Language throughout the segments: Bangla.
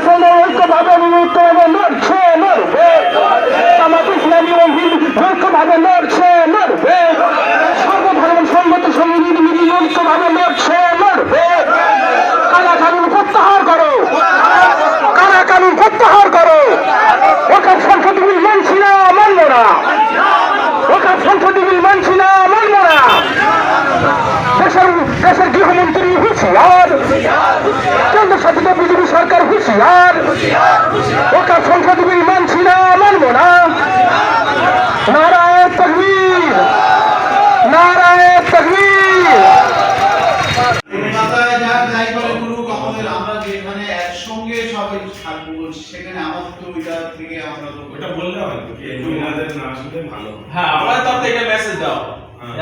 মুসলিম পাশালে ঐক্যভাবে লড়ছে, লড়বে। জামাত ইসলামী ও হিন্দু ঐক্যভাবে লড়ছে, লড়বে। সর্বধর্ম সম্মত সংগীত মিলিয়ে ঐক্যভাবে লড়ছে, লড়বে। কালা কানুন প্রত্যাহার করো? কারা কানুন প্রত্যাহার করো? ওখান সংসদ মানছি না, মানবো না। ওখান সংসদ মানছি না, মানবো না দেশের দেশের গৃহমন্ত্রী হুঁশিয়ার কেন্দ্র শাসিত বিজেপি সরকার হুঁশিয়ার ওখান সংসদ বিল মানছি না মানবো না নারায় তকবীর নারায় তকবীর কলকাতায় যাক যাই করে করুক আমাদের আমরা যেখানে একসঙ্গে সবাই থাকব বলছি সেখানে আমাদের তো ওইটা থেকে আমরা তো ওটা বললে হয় তো মহিলাদের না আসলে ভালো হ্যাঁ। আমার তরফ থেকে মেসেজ দাও।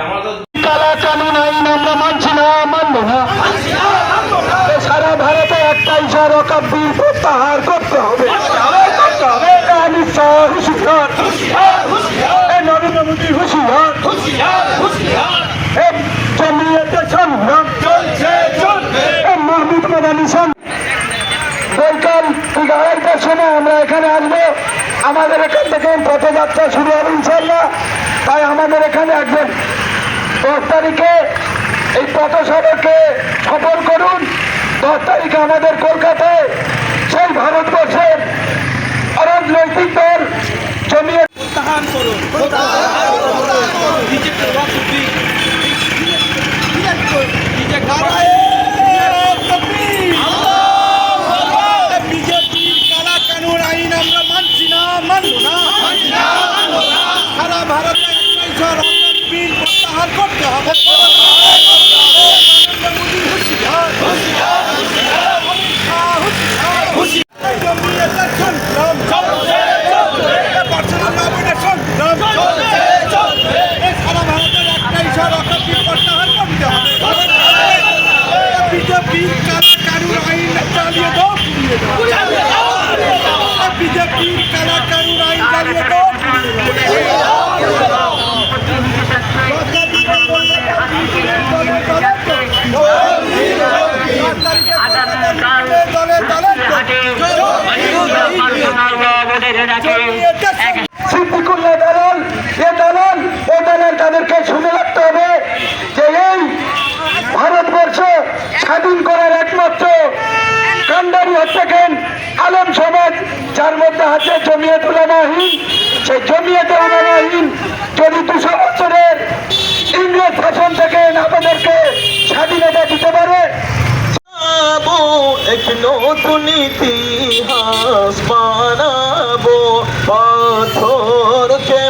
আমার তো কালা কানুন আইন আমরা মানছি না মানবো না। সারা ভারতে একটাই সরকার বিল প্রত্যাহার করতে হবে। করতে হুশিয়ার নরেন্দ্র মোদী হুশিয়ার। এ জমিয়তে সংগ্রাম এ মাহমুদ মাদানি সংগ্রাম বৈকাল ঠিক আড়াইটার সময় আমরা এখানে আসব। আমাদের এখান থেকে পথযাত্রা শুরু হবে ইনশাল্লাহ তাই আমাদের এখানে একজন দশ তারিখে এই পথসভাকে সফল করুন। দশ তারিখে আমাদের কলকাতায় সেই ভারতবর্ষের অরাজনৈতিক দল জমিয়ে করুন ওয়াকফি বিজেপির কালা কানুন আইন আমরা মানছি না মানব না সারা ভারতে একটাই সরকার বিল প্রত্যাহার করতে হবে নরেন্দ্র মোদী হুঁশিয়ার হুঁশিয়ার জমিয়তের সংগ্রাম চলছে বর্তমান নবীনের সংগ্রাম চলছে এই সারা ভারতের একটাই সরকার বিল প্রত্যাহার করতে হবে বিজেপি কালা কানুন আইন চালিয়ে দাও পুড়িয়ে দাও বিজেপি কালা কানুন আইন চালিয়ে দাও পুড়িয়ে দাও সিদ্দিকুল্লাহ দালাল এ দালাল ও দালাল তাদেরকে শুনে রাখতে হবে যে এই ভারতবর্ষ স্বাধীন করার একমাত্র কান্ডারি হচ্ছে কেন আলম সমাজ, যার মধ্যে আছে জমিয়ত উলামাহীন সেই জমিয়ত উলামাহীন যদি দুশো বছরের ইংরেজ শাসন থেকে আমাদেরকে স্বাধীনতা দিতে পারে।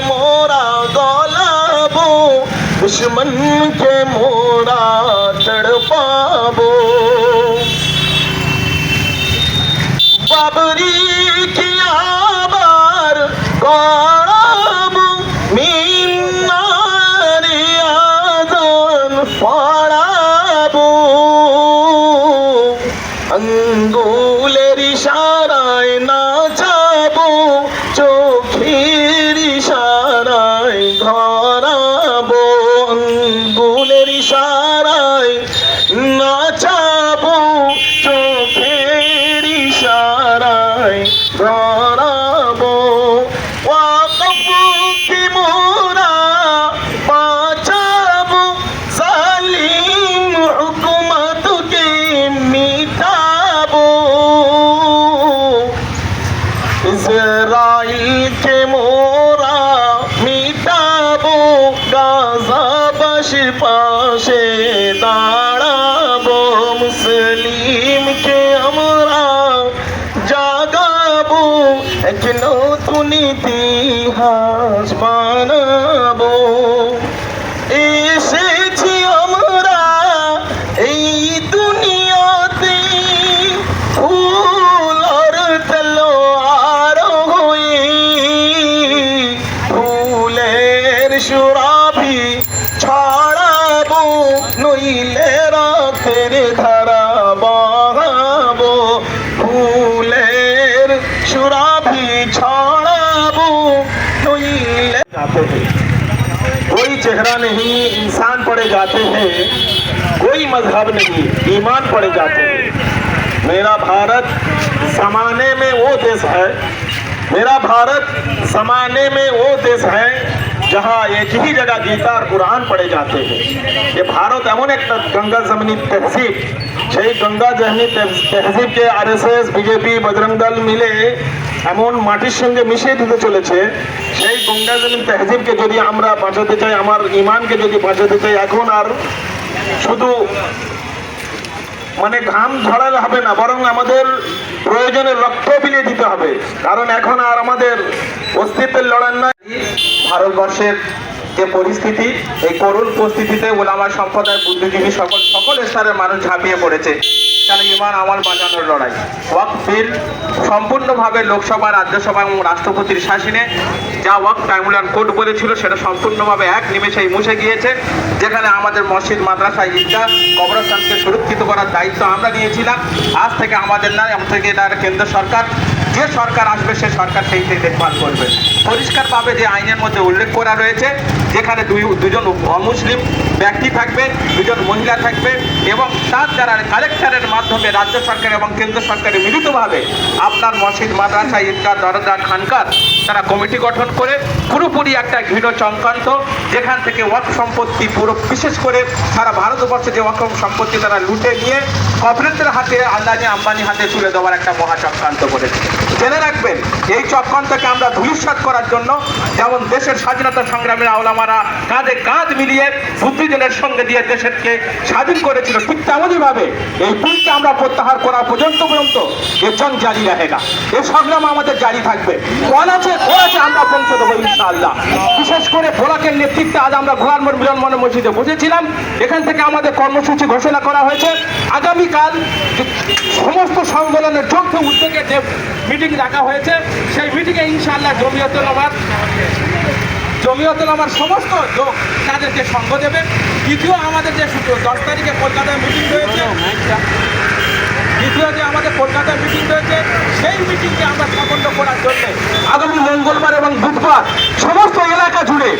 মোরা গলাবো দুশ্মন কে মোরা ইসরাইলকে মোরা মিটাবো গাজাবাসীর পাশে। जाते हैं। कोई चेहरा नहीं, इंसान पड़े जाते हैं। कोई मज़हब नहीं, ईमान पड़े जाते हैं। मेरा भारत समाने में वो देश है। मेरा भारत समाने में वो देश है, जहाँ एक ही जगह गीता और कुरान पढ़े जाते हैं। ये भारत एमन एक गंगा जमनी तहसीब। छह गंगा जमनी तहसीब के आरएसएस, बीजेपी, बजरंग दल मिले এমন মাটির সঙ্গে মিশিয়ে দিতে চলেছে, সেই গঙ্গা জমিন তহজিবকে যদি আমরা বাঁচাতে চাই, আমার ইমানকে যদি বাঁচাতে চাই, এখন আর শুধু মানে ঘাম ঝরালে হবে না, বরং আমাদের প্রয়োজনে রক্ত বিলিয়ে দিতে হবে। কারণ এখন আর আমাদের অস্তিত্বের লড়াই নয় ভারতবর্ষের যে পরিস্থিতি, এই করুণ পরিস্থিতিতে ওলামা সম্প্রদায় বুদ্ধিজীবী সকল সকল স্তরের মানুষ ঝাঁপিয়ে পড়েছে। কেন ইমান, আমল, বাঁচানোর লড়াই। ওয়াক সম্পূর্ণভাবে লোকসভা, রাজ্যসভা এবং রাষ্ট্রপতির শাসনে যা ওয়াক ট্রাইব্যুনাল কোর্ট বলেছিল সেটা সম্পূর্ণভাবে এক নিমেষেই মুছে গিয়েছে, যেখানে আমাদের মসজিদ, মাদ্রাসা, ঈদগাহ, কবরস্থানকে সুরক্ষিত করার দায়িত্ব আমরা নিয়েছিলাম। আজ থেকে আমাদের না থেকে এটা কেন্দ্র সরকার যে সরকার আসবে, সে সরকার সেইটাই দেখভাল করবে। পরিষ্কারভাবে যে আইনের মধ্যে উল্লেখ করা রয়েছে, যেখানে দুই, দুজন অমুসলিম ব্যক্তি থাকবে, দুজন মহিলা থাকবে এবং তার দ্বারা কালেক্টরের মাধ্যমে রাজ্য সরকার এবং কেন্দ্র সরকারের মিলিতভাবে আপনার মসজিদ, মাদ্রাসা, ঈদগাহ, দরদার, খানকার তারা কমিটি গঠন করে পুরোপুরি একটা ঘৃণ চক্রান্ত, যেখান থেকে ওয়াক সম্পত্তি পুরো বিশেষ করে সারা ভারতবর্ষে যে ওয়াক সম্পত্তি তারা লুটে নিয়ে কর্পোরেটদের হাতে আদানি আম্বানি হাতে তুলে দেওয়ার একটা মহা চক্রান্ত করেছে। জেনে রাখবেন, এই চক্রান্তকে আমরা ধূলিসাৎ করার জন্য যেমন দেশের স্বাধীনতা সংগ্রামের আওলামারা কাঁধে কাঁধ মিলিয়ে বুদ্ধিজনের সঙ্গে দিয়ে দেশেরকে স্বাধীন করেছিল, ঠিক তেমনই ভাবে এই বিলকে আমরা প্রত্যাহার করা পর্যন্ত পর্যন্ত এ জং জারি রাখে না। এই সংগ্রাম আমাদের জারি থাকবে। কোন আছে কোন আমরা পৌঁছে দেবো ইনশাআল্লাহ। বিশেষ করে ভোলাকের নেতৃত্বে আজ আমরা ঘোড়ার মোড় মিলন মনে মসজিদে বসেছিলাম। এখান থেকে আমাদের কর্মসূচি ঘোষণা করা হয়েছে। আগামীকাল সমস্ত সংগঠনের যৌথ উদ্যোগে যে মিটিং রাখা হয়েছে, সেই মিটিংয়ে ইনশাআল্লাহ জমিয়তুল আমার জমিয়তুল আমার সমস্ত লোক তাদেরকে সঙ্গ দেবে। দ্বিতীয় আমাদের যে দশ তারিখে কলকাতায় মিটিং রয়েছে দ্বিতীয় যে আমাদের কলকাতায় মিটিং রয়েছে সেই মিটিংকে আমরা সম্পন্ন করার জন্য আগামী মঙ্গলবার এবং বুধবার সমস্ত এলাকা জুড়ে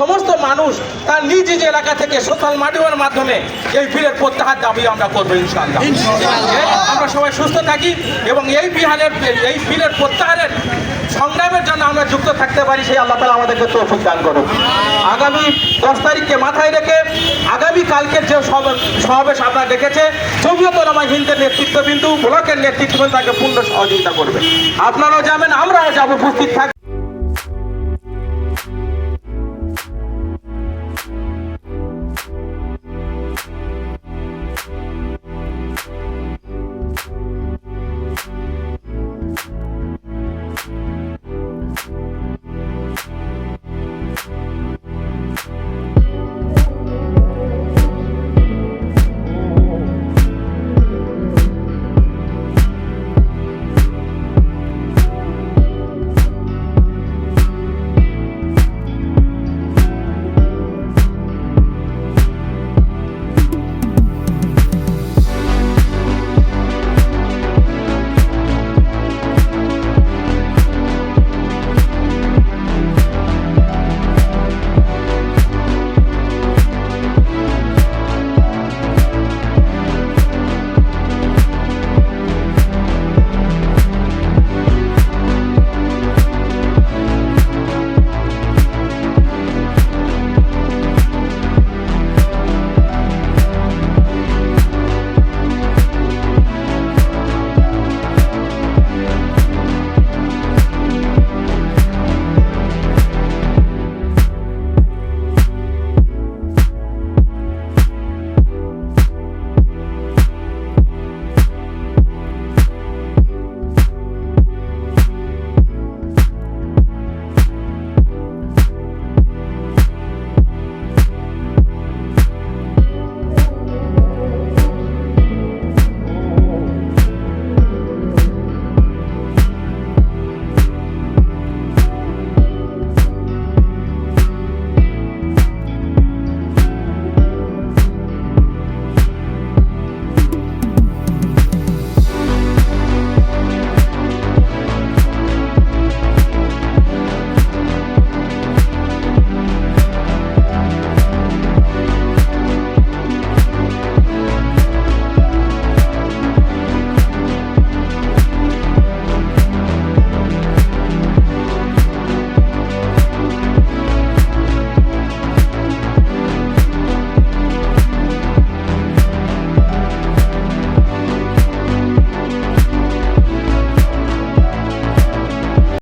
সমস্ত মানুষ তার নিজ নিজ এলাকা থেকে সোশ্যাল মিডিয়ার মাধ্যমে এই বিলের প্রত্যাহার দাবি আমরা করব ইনশাআল্লাহ। এই আমরা সবাই সুস্থ থাকি এবং এই বিহারের এই বিলের প্রত্যাহারের সংগ্রামের জন্য আমরা যুক্ত থাকতে পারি সেই আল্লাহ তালা আমাদেরকে তৌফিক দান করুন আগামী দশ তারিখকে মাথায় রেখে আগামী কালকের যে সমাবেশ আপনারা দেখেছে জমিয়তুল আমার হিন্দের নেতৃত্ব বিন্দু ব্লকের নেতৃত্ব তাকে পূর্ণ সহযোগিতা করবে। আপনারাও যাবেন, আমরাও যাব, উপস্থিত থাকব।